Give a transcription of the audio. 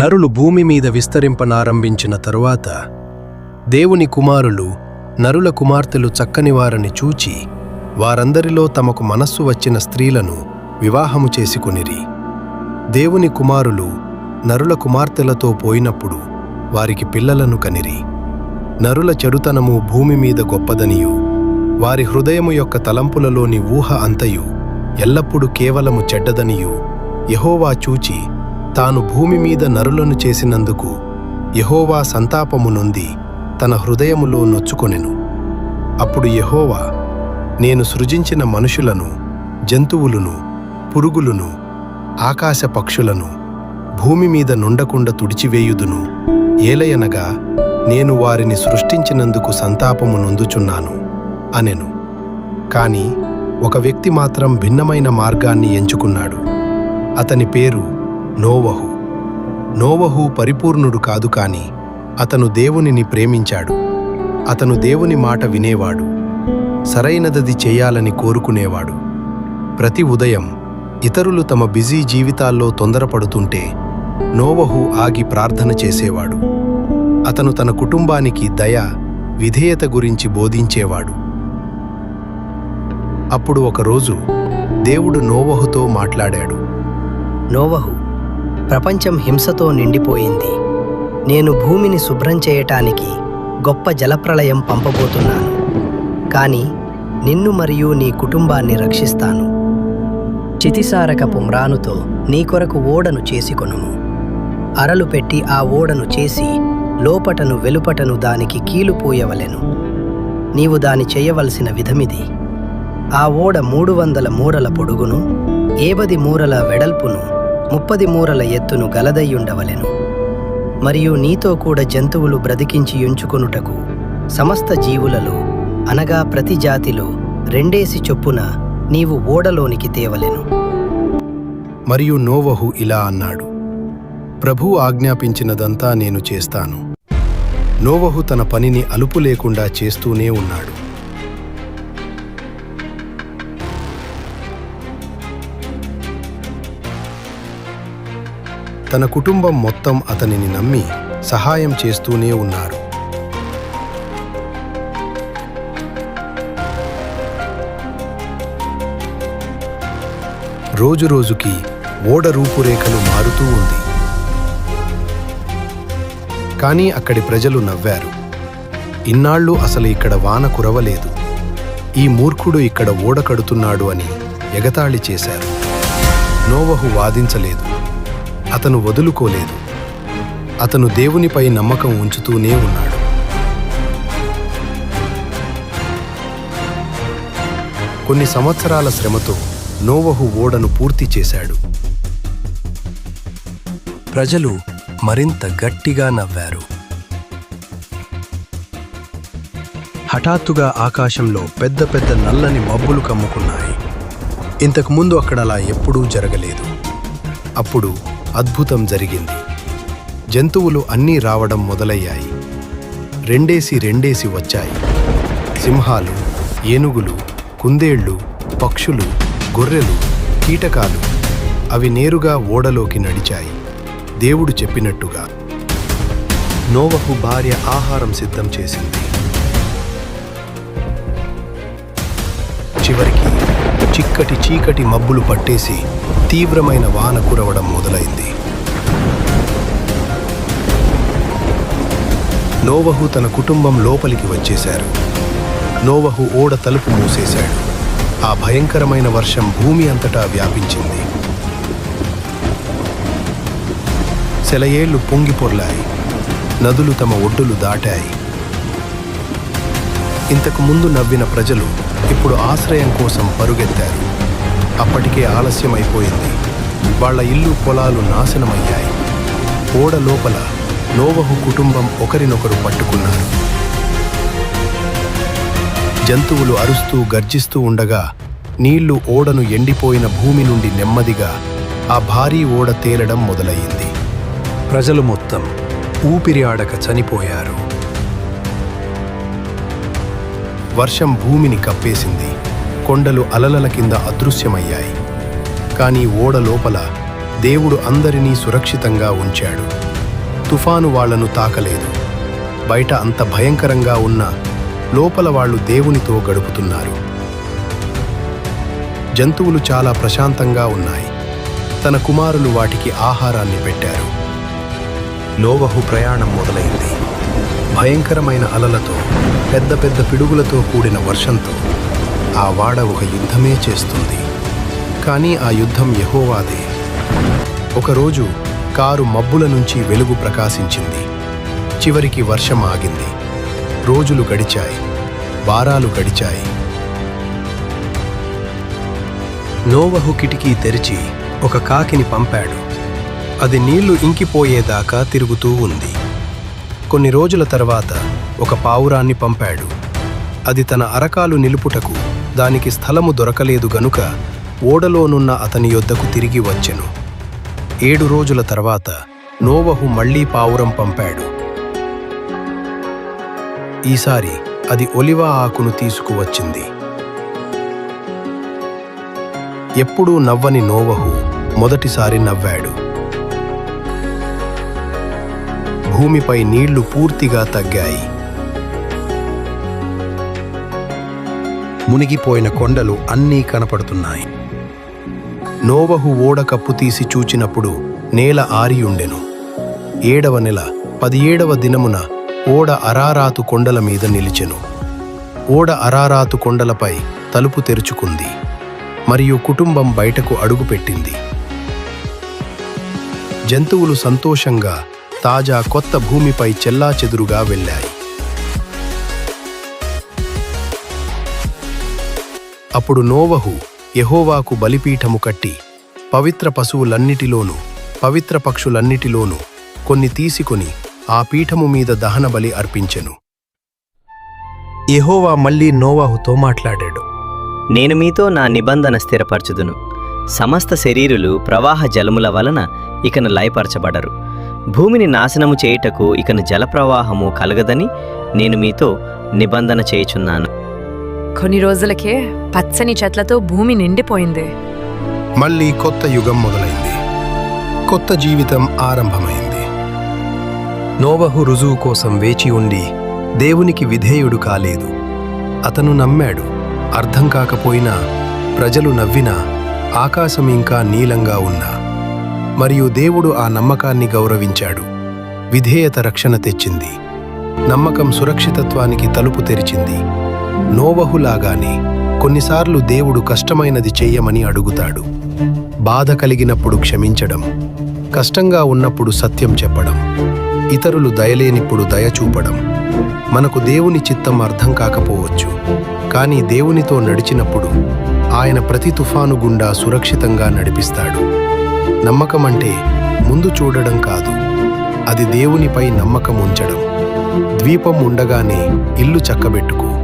నరులు భూమి మీద విస్తరింపనారంభించిన తరువాత దేవుని కుమారులు నరుల కుమార్తెలు చక్కని వారని చూచి వారందరిలో తమకు మనస్సు వచ్చిన స్త్రీలను వివాహము చేసుకునిరి. దేవుని కుమారులు నరుల కుమార్తెలతో పోయినప్పుడు వారికి పిల్లలను కనిరి. నరుల చెడుతనము భూమి మీద గొప్పదనియు. వారి హృదయము యొక్క తలంపులలోని ఊహ అంతయు ఎల్లప్పుడూ కేవలము చెడ్డదనియు. యహోవా చూచి తాను భూమి మీద నరులను చేసినందుకు యహోవా సంతాపము నొంది తన హృదయములో నొచ్చుకొనెను. అప్పుడు యహోవా నేను సృజించిన మనుషులను జంతువులను పురుగులను ఆకాశ పక్షులను భూమి మీద నుండకుండా తుడిచివేయుదును. ఏలయనగా నేను వారిని సృష్టించినందుకు సంతాపము నొందుచున్నాను అనెను. కాని ఒక వ్యక్తి మాత్రం భిన్నమైన మార్గాన్ని ఎంచుకున్నాడు. అతని పేరు నోవహు. నోవహు పరిపూర్ణుడు కాదు కాని అతను దేవునిని ప్రేమించాడు. అతను దేవుని మాట వినేవాడు. సరైనదది చేయాలని కోరుకునేవాడు. ప్రతి ఉదయం ఇతరులు తమ బిజీ జీవితాల్లో తొందరపడుతుంటే నోవహు ఆగి ప్రార్థన చేసేవాడు. అతను తన కుటుంబానికి దయ విధేయత గురించి బోధించేవాడు. అప్పుడు ఒకరోజు దేవుడు నోవహుతో మాట్లాడాడు. నోవహు ప్రపంచం హింసతో నిండిపోయింది. నేను భూమిని శుభ్రం చేయటానికి గొప్ప జలప్రళయం పంపబోతున్నాను. కానీ నిన్ను మరియు నీ కుటుంబాన్ని రక్షిస్తాను. చితిసారకపు మ్రానుతో నీ కొరకు ఓడను చేసుకొనుము. అరలు పెట్టి ఆ ఓడను చేసి లోపటను వెలుపటను దానికి కీలుపోయవలెను నీవు దాని చేయవలసిన విధమిది. ఆ ఓడ మూడు వందల మూరల పొడుగును ఏబది మూరల వెడల్పును ముప్పది మూరల ఎత్తును గలదయ్యుండవలెను. మరియు నీతో కూడా జంతువులు బ్రతికించి ఎంచుకొనుటకు సమస్త జీవులలో అనగా ప్రతి జాతిలో రెండేసి చొప్పున నీవు ఓడలోనికి తేవలెను. మరియు నోవహు ఇలా అన్నాడు ప్రభు ఆజ్ఞాపించినదంతా నేను చేస్తాను. నోవహు తన పనిని అలుపు లేకుండా చేస్తూనే ఉన్నాడు. తన కుటుంబం మొత్తం అతనిని నమ్మి సహాయం చేస్తూనే ఉన్నారు రోజురోజుకి ఓడ రూపురేఖలు మారుతూ ఉంది. కానీ అక్కడి ప్రజలు నవ్వారు. ఇన్నాళ్ళు అసలు ఇక్కడ వాన కురవలేదు. ఈ మూర్ఖుడు ఇక్కడ ఓడ కడుతున్నాడు అని ఎగతాళి చేశారు. నోవహు వాదించలేదు. అతను వదులుకోలేదు. అతను దేవునిపై నమ్మకం ఉంచుతూనే ఉన్నాడు. కొన్ని సంవత్సరాల శ్రమతో నోవహు ఓడను పూర్తి చేశాడు. ప్రజలు మరింత గట్టిగా నవ్వారు. హఠాత్తుగా ఆకాశంలో పెద్ద పెద్ద నల్లని మబ్బులు కమ్ముకున్నాయి. ఇంతకు ముందు అక్కడ అలా ఎప్పుడూ జరగలేదు. అప్పుడు అద్భుతం జరిగింది. జంతువులు అన్నీ రావడం మొదలయ్యాయి. రెండేసి రెండేసి వచ్చాయి. సింహాలు ఏనుగులు కుందేళ్ళు పక్షులు గొర్రెలు కీటకాలు అవి నేరుగా ఓడలోకి నడిచాయి. దేవుడు చెప్పినట్టుగా నోవహు భార్య ఆహారం సిద్ధం చేసింది. చివరికి చిక్కటి చీకటి మబ్బులు పట్టేసి తీవ్రమైన వాన కురవడం మొదలైంది. నోవహు తన కుటుంబం లోపలికి వచ్చేశారు. నోవహు ఓడ తలుపు మూసేశాడు. ఆ భయంకరమైన వర్షం భూమి అంతటా వ్యాపించింది. సెలయేళ్ళు పొంగి పొర్లాయి. నదులు తమ ఒడ్డులు దాటాయి. ఇంతకు ముందు నవ్విన ప్రజలు ఇప్పుడు ఆశ్రయం కోసం పరుగెత్తారు. అప్పటికే ఆలస్యమైపోయింది. వాళ్ళ ఇల్లు పొలాలు నాశనమయ్యాయి. ఓడ లోపల నోవహు కుటుంబం ఒకరినొకరు పట్టుకున్నారు. జంతువులు అరుస్తూ గర్జిస్తూ ఉండగా నీళ్ళు ఓడను ఎండిపోయిన భూమి నుండి నెమ్మదిగా ఆ భారీ ఓడ తేలడం మొదలయ్యింది. ప్రజలు మొత్తం ఊపిరి ఆడక చనిపోయారు. వర్షం భూమిని కప్పేసింది. కొండలు అలలల కింద అదృశ్యమయ్యాయి. కానీ ఓడ లోపల దేవుడు అందరినీ సురక్షితంగా ఉంచాడు. తుఫాను వాళ్ళను తాకలేదు. బయట అంత భయంకరంగా ఉన్న లోపల వాళ్ళు దేవునితో గడుపుతున్నారు. జంతువులు చాలా ప్రశాంతంగా ఉన్నాయి. తన కుమారులు వాటికి ఆహారాన్ని పెట్టారు. నోవహు ప్రయాణం మొదలైంది. భయంకరమైన అలలతో పెద్ద పెద్ద పిడుగులతో కూడిన వర్షంతో ఆ వాడ ఒక యుద్ధమే చేస్తుంది. కానీ ఆ యుద్ధం యహోవాదే. ఒకరోజు కారు మబ్బుల నుంచి వెలుగు ప్రకాశించింది. చివరికి వర్షం ఆగింది. రోజులు గడిచాయి. వారాలు గడిచాయి. నోవహు కిటికీ తెరిచి ఒక కాకిని పంపాడు. అది నీళ్ళు ఇంకిపోయేదాకా తిరుగుతూ ఉంది. కొన్ని రోజుల తర్వాత ఒక పావురాన్ని పంపాడు. అది తన అరకాలు నిలుపుటకు దానికి స్థలము దొరకలేదు గనుక ఓడలోనున్న అతని యొద్దకు తిరిగి వచ్చెను. ఏడు రోజుల తర్వాత నోవహు మళ్ళీ పావురం పంపాడు. ఈసారి అది ఒలివ ఆకును తీసుకువచ్చింది ఎప్పుడూ నవ్వని నోవహు మొదటిసారి నవ్వాడు. భూమిపై నీళ్ళు పూర్తిగా తగ్గాయి. మునిగిపోయిన కొండలు అన్నీ కనపడుతున్నాయి. నోవహు ఓడ కప్పు తీసి చూచినప్పుడు నేల ఆరియుండెను ఏడవ నెల పదిహేడవ దినమున ఓడ అరారాతు కొండల మీద నిలిచెను. ఓడ అరారాతు కొండలపై తలుపు తెరుచుకుంది. మరియు కుటుంబం బయటకు అడుగుపెట్టింది జంతువులు సంతోషంగా తాజా కొత్త భూమిపై చెల్లాచెదురుగా వెళ్ళాయి. అప్పుడు నోవహు యెహోవాకు బలిపీఠము కట్టి పవిత్ర పశువులన్నిటిలోనూ పవిత్ర పక్షులన్నిటిలోనూ కొన్ని తీసుకొని ఆ పీఠము మీద దహనబలి అర్పించెను. యెహోవా మళ్ళీ నోవాహుతో మాట్లాడాడు. నేను మీతో నా నిబంధన స్థిరపరచుదును. సమస్త శరీరులు ప్రవాహ జలముల వలన ఇకను లయపరచబడరు. భూమిని నాశనము చేయుటకు ఇకను జలప్రవాహము కలగదని నేను మీతో నిబంధన చేయుచున్నాను. కొన్ని రోజులకే పచ్చని చెట్లతో భూమి నిండిపోయింది. మళ్ళీ కొత్త యుగం మొదలైంది. కొత్త జీవితం ఆరంభమైంది. నోవహు రుజువు కోసం వేచి ఉండి దేవునికి విధేయుడు కాలేదు. అతను నమ్మాడు అర్థం కాకపోయినా ప్రజలు నవ్వినా ఆకాశం ఇంకా నీలంగా ఉన్నా. మరియు దేవుడు ఆ నమ్మకాన్ని గౌరవించాడు. విధేయత రక్షణ తెచ్చింది. నమ్మకం సురక్షితత్వానికి తలుపు తెరిచింది. నోవహులాగానే కొన్నిసార్లు దేవుడు కష్టమైనది చెయ్యమని అడుగుతాడు. బాధ కలిగినప్పుడు క్షమించడం కష్టంగా ఉన్నప్పుడు సత్యం చెప్పడం ఇతరులు దయలేనిప్పుడు దయ చూపడం మనకు దేవుని చిత్తం అర్థం కాకపోవచ్చు. కానీ దేవునితో నడిచినప్పుడు ఆయన ప్రతి తుఫాను గుండా సురక్షితంగా నడిపిస్తాడు. నమ్మకం అంటే ముందు చూడడం కాదు అది దేవునిపై నమ్మకం ఉంచడం. ద్వీపం ఉండగానే ఇల్లు చక్కబెట్టుకో